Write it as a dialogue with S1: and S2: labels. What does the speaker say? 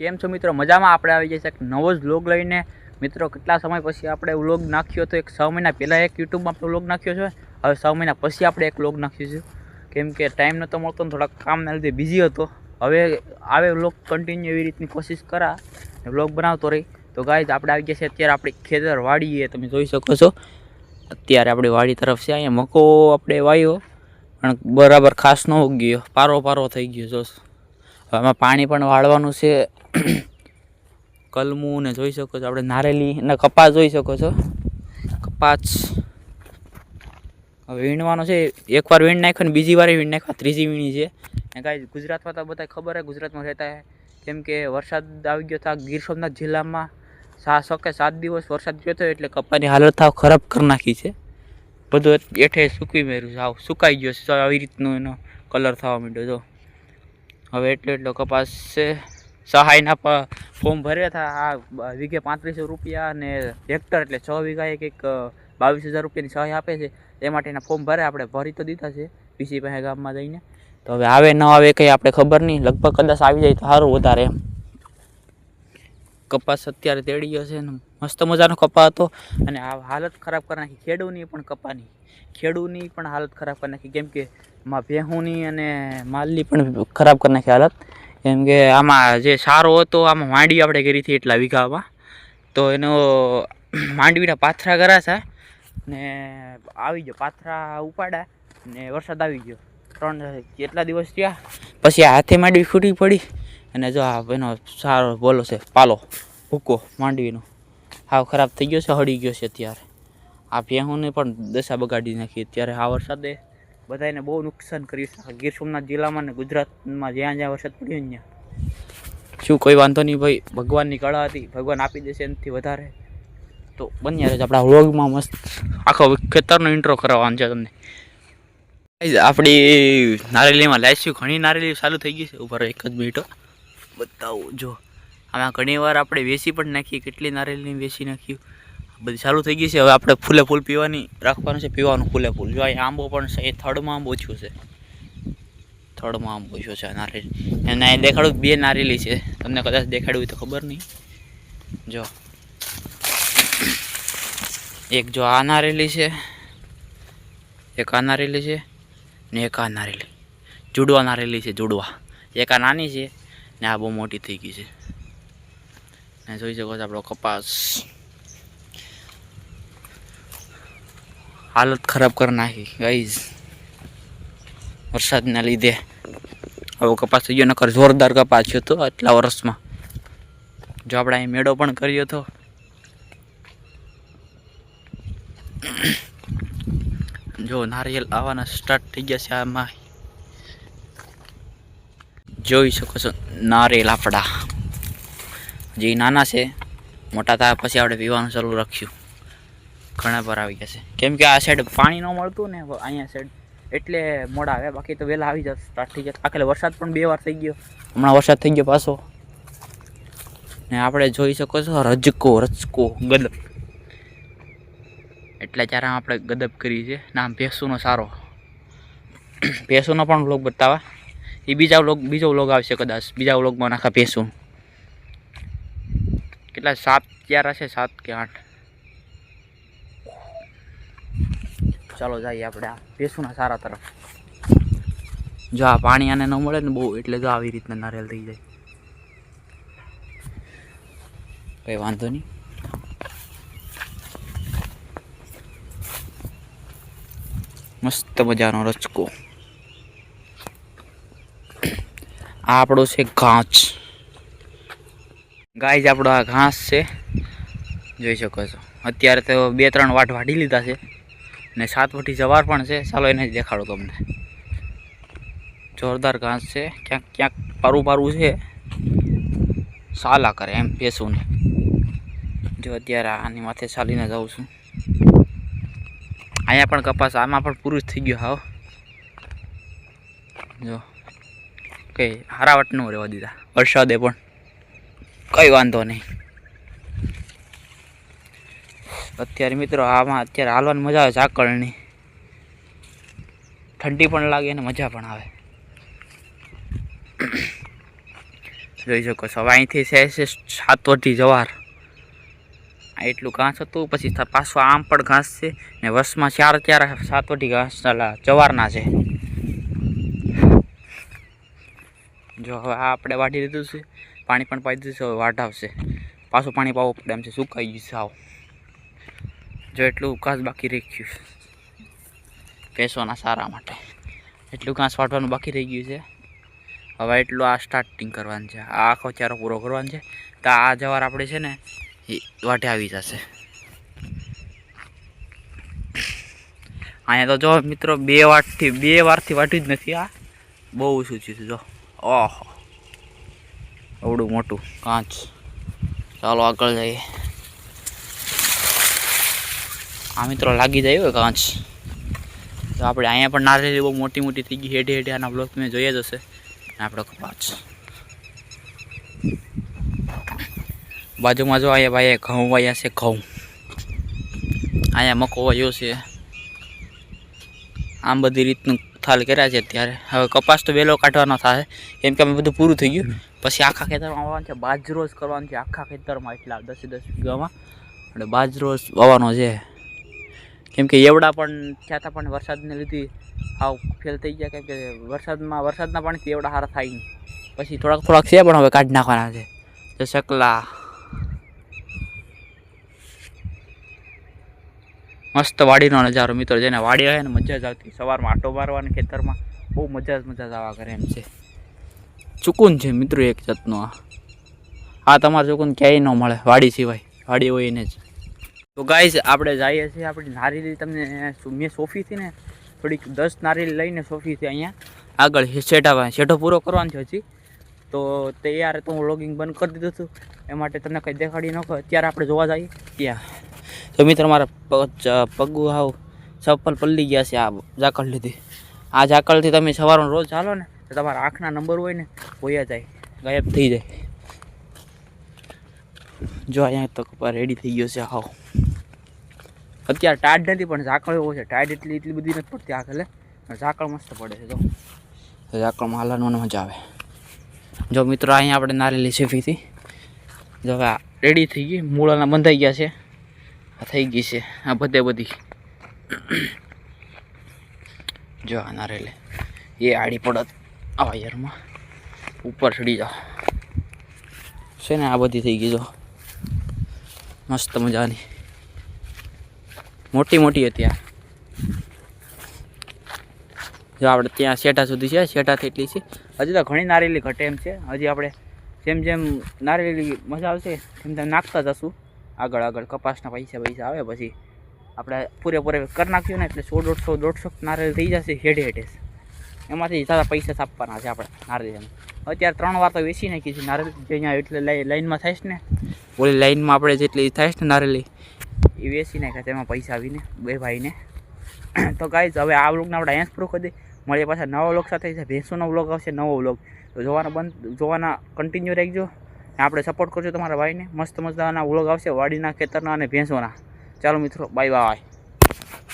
S1: કેમ છો મિત્રો? મજામાં? આપણે આવી જશે એક નવો જ વ્લોગ લઈને. મિત્રો, કેટલા સમય પછી આપણે વ્લોગ નાખ્યો તો એક છ મહિના પહેલાં એક યુટ્યુબમાં આપણે વ્લોગ નાખ્યો છે. હવે છ મહિના પછી આપણે એક વ્લોગ નાખ્યું છે. કેમ કે ટાઈમ નહોતો મળતો ને થોડાક કામના લીધે બિઝી હતો. હવે આવે વ્લોગ કન્ટિન્યુ એવી રીતની કોશિશ કરા. વ્લોગ બનાવતો રહી. તો ગાઈઝ આપણે આવી ગયા છે અત્યારે આપણી ખેતર વાડીએ તમે જોઈ શકો છો. અત્યારે આપણી વાડી તરફ છે. અહીંયા મકો આપણે વાયો. પણ બરાબર ખાસ ન ઉગ્યો. પારો પારો થઈ ગયો જો હવે આમાં પાણી પણ વાળવાનું છે. કલમું ને જોઈ શકો છો. આપણે નારેલી અને કપાસ જોઈ શકો છો. કપાસ હવે વીણવાનો છે. એકવાર વીણ નાખ્યો ને બીજી વાર વીણ નાખ્યો. ત્રીજી વીણી છે. ને કાંઈ ગુજરાતમાં તો બધા ખબર છે ગુજરાતમાં રહેતા કેમ કે વરસાદ આવી ગયો था ગીર સોમનાથ જિલ્લામાં સા કે સાત દિવસ વરસાદ ગયો હતો એટલે કપાની હાલત થાવ ખરાબ કરી નાખી છે. બધું એઠે સૂકવી મેર્યું સાવ સુકાઈ ગયો છે. આવી રીતનો એનો કલર થવા માંડ્યો જો. હવે એટલો એટલો કપાસ છે. સહાયના ફોર્મ ભર્યા હતા. આ વીઘે પાંત્રીસો રૂપિયા અને હેક્ટર એટલે છ વીઘાએ કંઈક બાવીસ હજાર રૂપિયાની સહાય આપે છે. એ માટેના ફોર્મ ભરે આપણે ભરી તો દીધા છે પીસી પાસે ગામમાં જઈને. તો હવે આવે, ન આવે કંઈ આપણે ખબર નહીં. લગભગ કદાચ આવી જાય તો સારું વધારે કપાસ અત્યારે તેડી ગયો છે મસ્ત મજાનો કપા હતો. અને આ હાલત ખરાબ કરી નાખી ખેડૂની પણ કપાની. ખેડૂની પણ હાલત ખરાબ કરી નાખી. કેમ કે માં ભેહુંની અને માલની પણ ખરાબ કરી નાખી હાલત. કેમ કે આમાં જે સારો હતો, આમાં માંડવી આપણે કરી હતી એટલા વીઘામાં. તો એનો માંડવીના પાથરા કરાશા ને આવી ગયો, પાથરા ઉપાડ્યા ને વરસાદ આવી ગયો. ત્રણ કેટલા દિવસ થયા, પછી હાથે માંડવી ફૂટી પડી. અને જો એનો સારો બોલો છે, પાલો, ભૂકો માંડવીનો. હાવ ખરાબ થઈ ગયો છે, હળી ગયો છે અત્યારે. આ ભેહુંને પણ દશા બગાડી નાખી અત્યારે આ વરસાદે. બધાને બહુ નુકસાન કર્યું છે. ગીર સોમનાથ જિલ્લામાં ને ગુજરાતમાં જ્યાં જ્યાં વરસાદ પડ્યો ત્યાં. શું કોઈ વાંધો નહીં ભાઈ, ભગવાનની કળા હતી, ભગવાન આપી દેશે એનાથી વધારે. તો બન્યા આપણા વ્લોગમાં મસ્ત. આખો ખેતરનો ઇન્ટ્રો કરાવવાનો છે તમને. આપણી નારેલીમાં લાઈસ્યું, ઘણી નારેલી ચાલુ થઈ ગઈ છે. ઉપર એક જ મિનિટો બતાવું, જો. આમાં ઘણી વાર આપણે વેસી પણ નાખીએ, કેટલી નારેલીની વેસી નાખ્યું. બધી ચાલુ થઈ ગઈ છે. હવે આપણે ફૂલે ફૂલ પીવાની, રાખવાનું છે, પીવાનું ફૂલે ફૂલ. જો અહીં આંબો પણ છે, એ થર્ડમાં આંબો ઓછું છે. થર્ડમાં આંબો ઓછો છે નારેલી અને અહીં દેખાડું બે નારેલી છે. તમને કદાચ દેખાડવી તો ખબર નહીં. જો. એક જો આ નારેલી છે, એક આ નારેલી છે, ને એક આ નારેલી જુડવા નારેલી છે, જુડવા. એક આ નાની છે, ને આ બહુ મોટી થઈ ગઈ છે. ને જોઈ શકો છો આપણો કપાસ. હાલત ખરાબ કરી નાખી ગાઈઝ વરસાદના લીધે. હવે કપાસ થઈ ગયો, નકર જોરદાર કપાસ થયો હતો આટલા વર્ષમાં. જો આપણે અહીં મેળો પણ કર્યો હતો. જો નારિયેલ આવવાના સ્ટાર્ટ થઈ ગયા છે આમાં. જોઈ શકો છો નારિયેલ આપણા. જે નાના છે, મોટા થયા પછી આપણે પીવાનું ચાલુ રાખ્યું. ઘણા પર આવી ગયા છે કેમ કે આ સાઈડ પાણી ન મળતું ને અહીંયા સાઈડ એટલે મોડા આવે બાકી તો વહેલા આવી જશે સ્ટાર્ટ થઈ જશે. આખરે વરસાદ પણ બે વાર થઈ ગયો. હમણાં વરસાદ થઈ ગયો પાછો. ને આપણે જોઈ શકો છો, રજકો રચકો ગદબ. એટલે ત્યારે આપણે ગદબ કરી છે નામ ભેંસુનો સારો. ભેંસુનો પણ વ્લોગ બતાવવા. એ બીજા વ્લોગ બીજો વ્લોગ આવશે કદાચ. બીજા વ્લોગમાં નાખા ભેંસું. કેટલા? સાત ચાર હશે? સાત કે આઠ? ચાલો જઈએ આપણે આ ભેંસુના સારા તરફ. જો આ પાણી આને ન મળે ને બહુ, એટલે જો આવી રીતના નારિયેલ થઈ જાય. કંઈ વાંધો નહીં. મસ્ત મજાનો રચકો. આ આપણો છે ઘાસ. ગાય જ આપણો આ ઘાસ છે. જોઈ શકો છો. અત્યારે તો બે ત્રણ વાટ વાઢી લીધા છે. ને સાત વટી જવાર પણ છે. ચાલો એને જ દેખાડો તમને. જોરદાર ઘાસ છે. ક્યાંક ક્યાંક પારું પારું છે. સાલા કરે એમ બેસું જો અત્યારે આની માથે ચાલીને જાઉં છું. અહીંયા પણ કપાસ, આમાં પણ પૂરું થઈ ગયું હાવ જો. કઈ હારાવટ ન રહેવા દીધા. વરસાદે પણ. કંઈ વાંધો નહીં. અત્યારે મિત્રો આમાં અત્યારે હાલવાની મજા આવે ઝાકળની. ઠંડી પણ લાગે અને મજા પણ આવે. જોઈ શકો છો, હવે અહીંથી છે છે સાતવટી જવાર. આ એટલું ઘાસ હતું, પછી પાછું આમ પણ ઘાસ છે, ને વર્ષમાં ચાર ચાર સાત સાતવટી ઘાસ જવારના છે. જો હવે આ આપણે વાઢી દીધું છે, પાણી પણ પાઈ દીધું છે, હવે વાઢાવશે પાછું પાણી પાવું પડે એમ છે, સુકાઈ ગયું છે, આવ. જો એટલું ઉકાસ બાકી રહી ગયું ભેંસોના સારા માટે. એટલું ઘાસ વાટવાનું બાકી રહી ગયું છે. હવે એટલું આ સ્ટાર્ટિંગ કરવાનું છે. આ આખો ચારો પૂરો કરવાનો છે. તો આ જવાર આપણે છે ને, એ વાટે આવી જશે. અહીંયા તો જો મિત્રો બે વાટથી, બે વારથી વાટ્યું જ નથી આ. બહુ ઓછું છે, જો. ઓહો. અવડું મોટું. કાંચ. ચાલો આગળ જઈએ. આ મિત્રો લાગી જાય હોય કાંચ. તો આપણે અહીંયા પણ નારેલી બહુ મોટી મોટી થઈ ગઈ હેઠે હેઠે આના બ્લોક મેં જોઈએ જ હશે. અને આપણો કપાસ. બાજુમાં જો અહીંયા ભાઈ ઘઉં વાયા છે, ઘઉં. અહીંયા મકો વાયો છે. આમ બધી રીતનું થાલ કર્યા છે અત્યારે. હવે કપાસ તો વેલો કાઢવાનો થાય કેમ કે અમે બધું પૂરું થઈ ગયું. પછી આખા ખેતરમાં વાવવાનું છે. બાજરો જ કરવાનો છે. આખા ખેતરમાં એટલા દસે દસ વીઘામાં. એટલે બાજરો જ વાવવાનો છે. કેમ કે એવડા પણ થયા પણ વરસાદને લીધે આવ ફેલ થઈ ગયા. કેમ કે વરસાદમાં, વરસાદના પાણીથી એવડા સારા થાય પછી થોડાક થોડાક છે, પણ હવે કાઢી નાખવાના છે. તો શકલા. મસ્ત વાડીનો નજારો મિત્રો, જેને વાડી હોય ને મજા જ આવતી. સવારમાં આટો મારવાની ખેતરમાં, બહુ મજા જ મજા જ આવા કરે એમ છે. ચૂકુન છે મિત્રો એક જાતનું આ. આ તમારે ચૂકુન ક્યાંય ન મળે, વાડી સિવાય. વાડી હોય એને જ. તો ગાઈઝ આપણે જઈએ છીએ આપણી નારિયેળી તમને મેં સોફીથી ને થોડીક દસ નારિયેળી લઈને સોફીથી અહીંયા આગળ શેઠા શેઠો પૂરો કરવાનો છે હજી. તો તૈયાર તો હું લોગિંગ બંધ કરી દીધું હતું. એ માટે તમને કંઈ દેખાડી ન અત્યારે આપણે જોવા જઈએ. ત્યાં તો મિત્ર, મારા પગ હાવ ચપ્પલ પલ્લી ગયા છે આ ઝાકળ લીધી. આ ઝાકળથી તમે સવારમાં રોજ ચાલો ને, તો તમારા આંખના નંબર હોય ને, હોયા જાય. ગાયબ થઈ જાય. જો અહીંયા તો રેડી થઈ ગયો છે હાવ. અત્યારે ટાઢ નથી, પણ ઝાકળ એવો છે. ટાઢ એટલી એટલી બધી નથી પડતી આગળ ઝાકળ મસ્ત પડે છે તો ઝાકળમાં હાલવાનું મજા આવે. જો મિત્રો, અહીંયા આપણે નારેલી સેફીથી જો આ રેડી થઈ ગઈ. મૂળાના બંધાઈ ગયા છે. આ થઈ ગઈ છે. આ બધે બધી. જો આ નારેલે. એ આડી પડત. આ વાયરમાં ઉપર ચડી જાઓ. છે ને, આ બધી થઈ ગઈ, જો. મસ્ત મજાની. મોટી મોટી હતી આ. જો આપણે ત્યાં શેઠા સુધી છે શેઠાથી એટલી છે. હજી તો ઘણી નારેલી ઘટે એમ છે. હજી આપણે જેમ જેમ નારેલી મજા આવશે, તેમ તેમ નાખતા જશું. આગળ આગળ કપાસના પૈસા પૈસા આવે પછી આપણે પૂરેપૂરે કરી નાખ્યું ને એટલે સો, દોઢસો દોઢસો નારિયેળ થઈ જશે હેડે હેઠે એમાંથી સારા પૈસા છાપવાના છે આપણે નારિયેળ અત્યારે ત્રણ વાર તો વેચી નાખી છે નારિયેળ જે અહીંયા એટલે લાઈ- લાઈનમાં થાય છે ને, ઓલી લાઈનમાં આપણે જેટલી થાય છે ને નારિયેળી એ વેચી નાખ્યા તેમાં પૈસા આવીને, બે ભાઈને. તો ગાઈઝ હવે આ વ્લોગને આપણે અહીંયા પૂરો કરી મળીએ પાછા નવા વ્લોગ સાથે. ભેંસોનો વ્લોગ આવશે, નવો વ્લોગ. તો જોવાના બંધ જોવાના કન્ટિન્યુ રાખજો. આપણે સપોર્ટ કરજો તમારા ભાઈને. મસ્ત મજાના વ્લોગ આવશે વાડીના, ખેતરના અને ભેંસોના. ચાલો મિત્રો બાય બાય